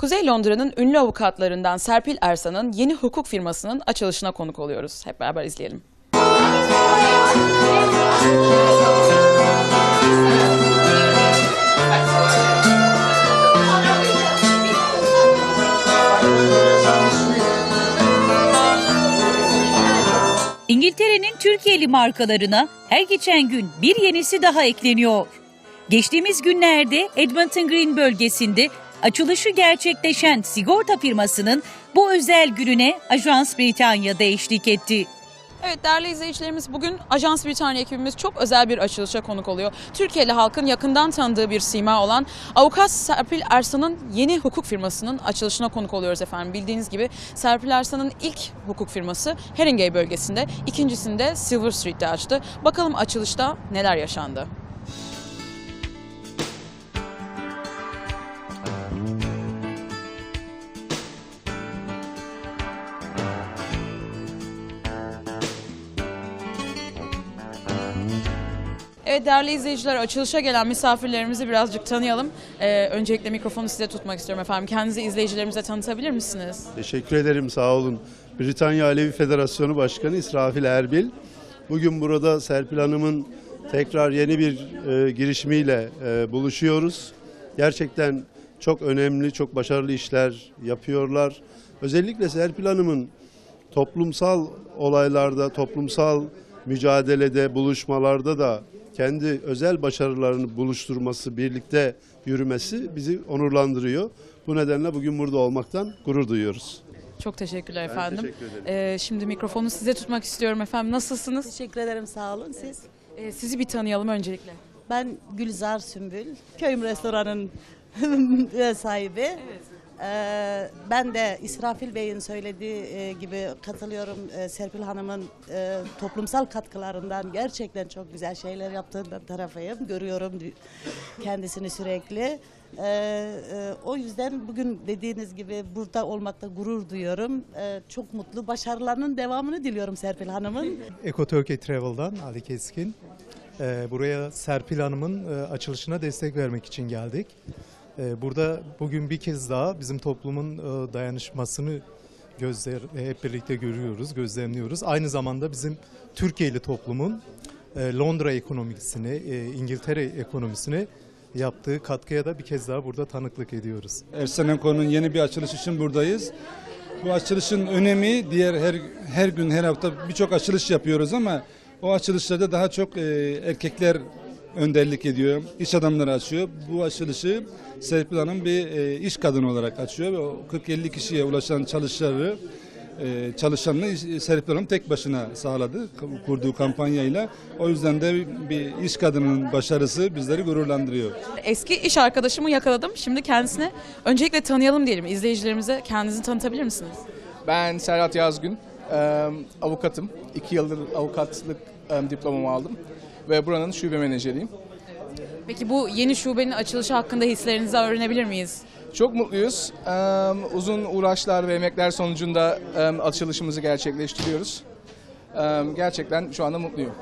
Kuzey Londra'nın ünlü avukatlarından Serpil Ersan'ın yeni hukuk firmasının açılışına konuk oluyoruz. Hep beraber izleyelim. İngiltere'nin Türkiye'li markalarına her geçen gün bir yenisi daha ekleniyor. Geçtiğimiz günlerde Edmonton Green bölgesinde açılışı gerçekleşen sigorta firmasının bu özel gününe Ajans Britanya'da eşlik etti. Evet değerli izleyicilerimiz bugün Ajans Britanya ekibimiz çok özel bir açılışa konuk oluyor. Türkiye'li halkın yakından tanıdığı bir sima olan avukat Serpil Ersan'ın yeni hukuk firmasının açılışına konuk oluyoruz efendim. Bildiğiniz gibi Serpil Ersan'ın ilk hukuk firması Haringey bölgesinde, ikincisini de Silver Street'te açtı. Bakalım açılışta neler yaşandı. Evet değerli izleyiciler açılışa gelen misafirlerimizi birazcık tanıyalım. Ee, öncelikle mikrofonu size tutmak istiyorum efendim. Kendinizi izleyicilerimize tanıtabilir misiniz? Teşekkür ederim sağ olun. Britanya Alevi Federasyonu Başkanı İsrafil Erbil. Bugün burada Serpil Hanım'ın tekrar yeni bir e, girişimiyle e, buluşuyoruz. Gerçekten çok önemli, çok başarılı işler yapıyorlar. Özellikle Serpil Hanım'ın toplumsal olaylarda, toplumsal mücadelede, buluşmalarda da kendi özel başarılarını buluşturması, birlikte yürümesi bizi onurlandırıyor. Bu nedenle bugün burada olmaktan gurur duyuyoruz. Çok teşekkürler efendim. teşekkür ederim. Ee, şimdi mikrofonu size tutmak istiyorum efendim. Nasılsınız? Teşekkür ederim sağ olun siz. Ee, sizi bir tanıyalım öncelikle. Ben Gülzar Sümbül, Köyüm Restoran'ın sahibi. Ee, ben de İsrafil Bey'in söylediği e, gibi katılıyorum Ee, Serpil Hanım'ın e, toplumsal katkılarından gerçekten çok güzel şeyler yaptığından tarafıyım. Görüyorum kendisini sürekli. Ee, e, o yüzden bugün dediğiniz gibi burada olmakta gurur duyuyorum. Çok mutlu, başarılarının devamını diliyorum Serpil Hanım'ın. Eko Turkey Travel'dan Ali Keskin. Buraya Serpil Hanım'ın açılışına destek vermek için geldik. Ee, burada bugün bir kez daha bizim toplumun e, dayanışmasını gözler hep birlikte görüyoruz, gözlemliyoruz. Aynı zamanda bizim Türkiye'li toplumun e, Londra ekonomisine, e, İngiltere ekonomisine yaptığı katkıya da bir kez daha burada tanıklık ediyoruz. Ersen Enko'nun yeni bir açılış için buradayız. Bu açılışın önemi diğer her her gün her hafta birçok açılış yapıyoruz ama o açılışlarda daha çok e, erkekler önderlik ediyor. İş adamları açıyor. Bu açılışı Serpil Hanım bir e, iş kadını olarak açıyor ve o 40-50 kişiye ulaşan çalışanları e, çalışanını Serpil Hanım tek başına sağladı kurduğu kampanyayla. O yüzden de bir iş kadının başarısı bizleri gururlandırıyor. Eski iş arkadaşımı yakaladım. Şimdi kendisine öncelikle tanıyalım diyelim. İzleyicilerimize kendinizi tanıtabilir misiniz? Ben Serhat Yazgün, eee, avukatım. İki yıldır avukatlık diplomamı aldım ve buranın şube menajeriyim. Peki bu yeni şubenin açılışı hakkında hislerinizi öğrenebilir miyiz? Çok mutluyuz. Eee, uzun uğraşlar ve emekler sonucunda eee, açılışımızı gerçekleştiriyoruz. Eee, gerçekten şu anda mutluyum.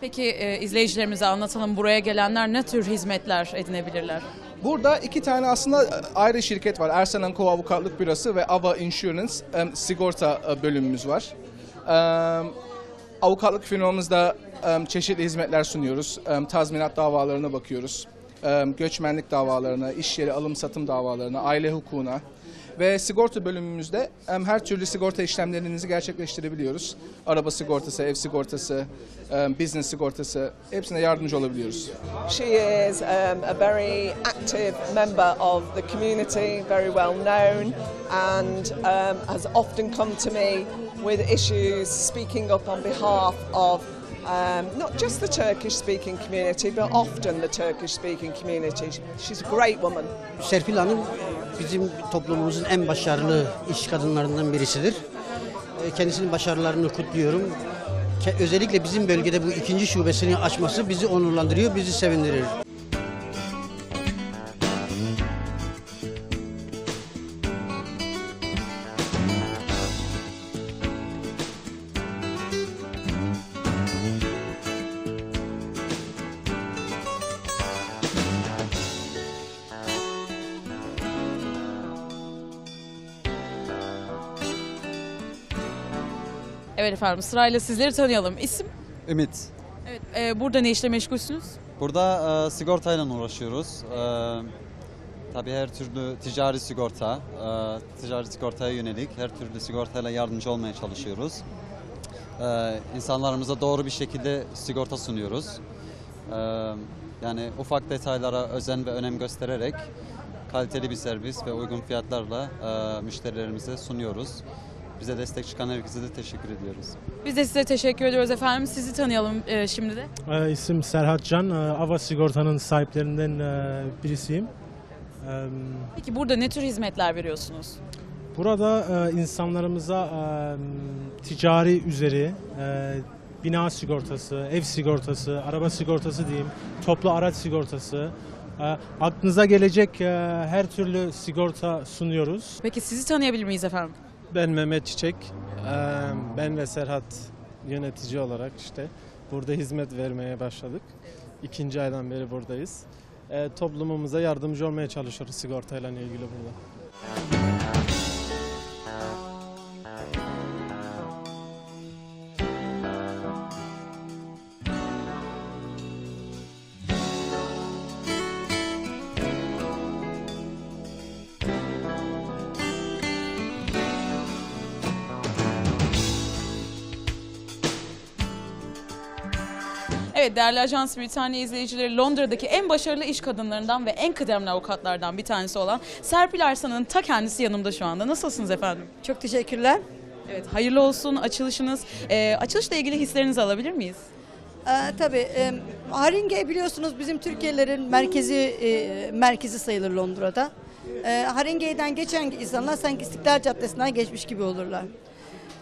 Peki e, izleyicilerimize anlatalım buraya gelenler ne tür hizmetler edinebilirler? Burada iki tane aslında ayrı şirket var. Ersan Co Avukatlık Bürosu ve Ava Insurance em, sigorta e, bölümümüz var. Em, avukatlık firmamızda çeşitli hizmetler sunuyoruz. Tazminat davalarına bakıyoruz. Göçmenlik davalarına, iş yeri alım satım davalarına, aile hukukuna ve sigorta bölümümüzde her türlü sigorta işlemlerinizi gerçekleştirebiliyoruz. Araba sigortası, ev sigortası, business sigortası hepsine yardımcı olabiliyoruz. She is um, a very active member of the community, very well known, and um, has often come to me with issues speaking up on behalf of um, not just the Turkish speaking community, but often the Turkish speaking community. She's a great woman. Serpil Hanım bizim toplumumuzun en başarılı iş kadınlarından birisidir. E, Kendisinin başarılarını kutluyorum. Özellikle bizim bölgede bu ikinci şubesini açması bizi onurlandırıyor, bizi sevindirir. Evet efendim sırayla sizleri tanıyalım. İsim? Ümit. Evet. e, burada ne işle meşgulsünüz? Burada e, sigortayla uğraşıyoruz. E, tabii her türlü ticari sigorta, e, ticari sigortaya yönelik her türlü sigortayla yardımcı olmaya çalışıyoruz. E, insanlarımıza doğru bir şekilde sigorta sunuyoruz. E, yani ufak detaylara özen ve önem göstererek kaliteli bir servis ve uygun fiyatlarla e, müşterilerimize sunuyoruz. Bize destek çıkan herkese de teşekkür ediyoruz. Biz de size teşekkür ediyoruz efendim. Sizi tanıyalım e, şimdi de. Ee, isim Serhat Can. Ee, Ava Sigorta'nın sahiplerinden e, birisiyim. Ee, Peki burada ne tür hizmetler veriyorsunuz? Burada e, insanlarımıza e, ticari üzeri e, bina sigortası, ev sigortası, araba sigortası diyeyim, toplu araç sigortası, e, aklınıza gelecek e, her türlü sigorta sunuyoruz. Peki sizi tanıyabilir miyiz efendim? Ben Mehmet Çiçek. Ben ve Serhat yönetici olarak işte burada hizmet vermeye başladık. İkinci aydan beri buradayız. Toplumumuza yardımcı olmaya çalışıyoruz sigortayla ilgili burada. Evet değerli Ajans Britanya izleyicileri Londra'daki en başarılı iş kadınlarından ve en kıdemli avukatlardan bir tanesi olan Serpil Arslan'ın ta kendisi yanımda şu anda. Nasılsınız efendim? Çok teşekkürler. Evet hayırlı olsun açılışınız. Ee, açılışla ilgili hislerinizi alabilir miyiz? Ee, tabii e, Haringey biliyorsunuz bizim Türkiye'lerin merkezi e, merkezi sayılır Londra'da. E, Haringey'den geçen insanlar sanki İstiklal Caddesi'nden geçmiş gibi olurlar.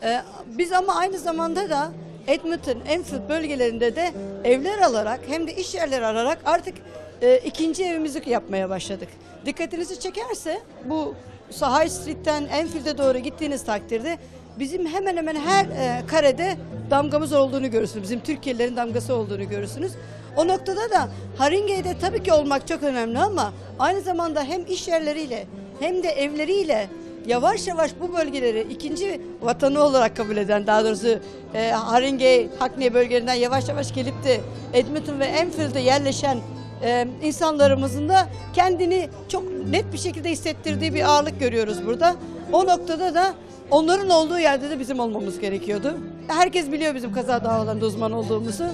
E, biz ama aynı zamanda da Edmonton, Enfield bölgelerinde de evler alarak hem de iş yerleri ararak artık e, ikinci evimizi yapmaya başladık. Dikkatinizi çekerse bu High Street'ten Enfield'e doğru gittiğiniz takdirde bizim hemen hemen her e, karede damgamız olduğunu görürsünüz. Bizim Türkiye'lilerin damgası olduğunu görürsünüz. O noktada da Haringey'de tabii ki olmak çok önemli ama aynı zamanda hem iş yerleriyle hem de evleriyle yavaş yavaş bu bölgeleri ikinci vatanı olarak kabul eden daha doğrusu e, Haringey, Hackney bölgelerinden yavaş yavaş gelip de Edmonton ve Enfield'e yerleşen e, insanlarımızın da kendini çok net bir şekilde hissettirdiği bir ağırlık görüyoruz burada. O noktada da onların olduğu yerde de bizim olmamız gerekiyordu. Herkes biliyor bizim kaza davalarında uzman olduğumuzu.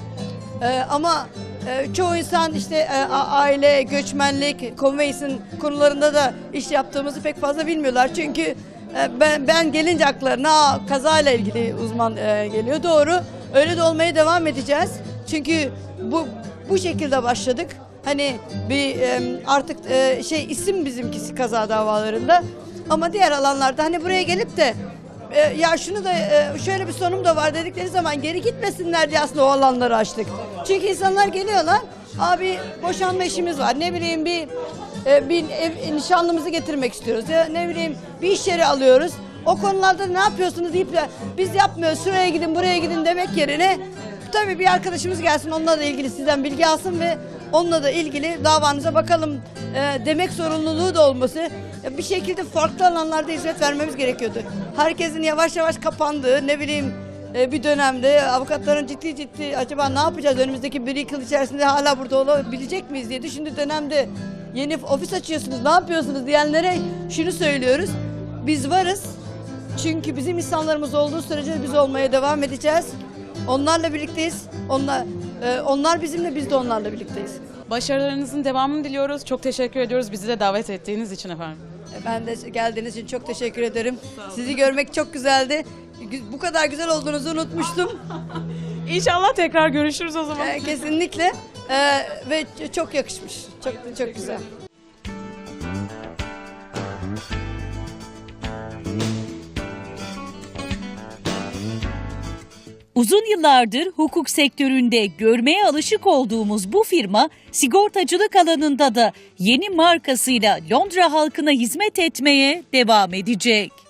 E, ama çoğu insan işte e, aile, göçmenlik, conveyance'in konularında da iş yaptığımızı pek fazla bilmiyorlar. Çünkü e, ben, ben gelince aklarına "Aa, kazayla ilgili uzman e, geliyor. Doğru. Öyle de olmaya devam edeceğiz. Çünkü bu bu şekilde başladık. Hani bir artık şey isim bizimkisi kaza davalarında. Ama diğer alanlarda hani buraya gelip de e, ya şunu da e, şöyle bir sonum da var dedikleri zaman geri gitmesinler diye aslında o alanları açtık. Çünkü insanlar geliyorlar. Abi boşanma işimiz var. Ne bileyim bir e, bir ev, nişanlımızı getirmek istiyoruz. Ya ne bileyim bir iş yeri alıyoruz. O konularda ne yapıyorsunuz deyip de biz yapmıyoruz şuraya gidin buraya gidin demek yerine tabii bir arkadaşımız gelsin onunla da ilgili sizden bilgi alsın ve onunla da ilgili davanıza bakalım e, demek zorunluluğu da olması e, bir şekilde farklı alanlarda hizmet vermemiz gerekiyordu. Herkesin yavaş yavaş kapandığı ne bileyim e, bir dönemde avukatların ciddi ciddi acaba ne yapacağız önümüzdeki bir yıl içerisinde hala burada olabilecek miyiz diye düşündüğü dönemde yeni ofis açıyorsunuz ne yapıyorsunuz diyenlere şunu söylüyoruz. Biz varız çünkü bizim insanlarımız olduğu sürece biz olmaya devam edeceğiz. Onlarla birlikteyiz. Onlar, e, onlar bizimle biz de onlarla birlikteyiz. Başarılarınızın devamını diliyoruz. Çok teşekkür ediyoruz bizi de davet ettiğiniz için efendim. E, Ben de geldiğiniz için çok teşekkür ederim. Sizi görmek çok güzeldi. Gü- Bu kadar güzel olduğunuzu unutmuştum. İnşallah tekrar görüşürüz o zaman. E, kesinlikle. E, ve çok yakışmış. Çok çok güzel. Uzun yıllardır hukuk sektöründe görmeye alışık olduğumuz bu firma sigortacılık alanında da yeni markasıyla Londra halkına hizmet etmeye devam edecek.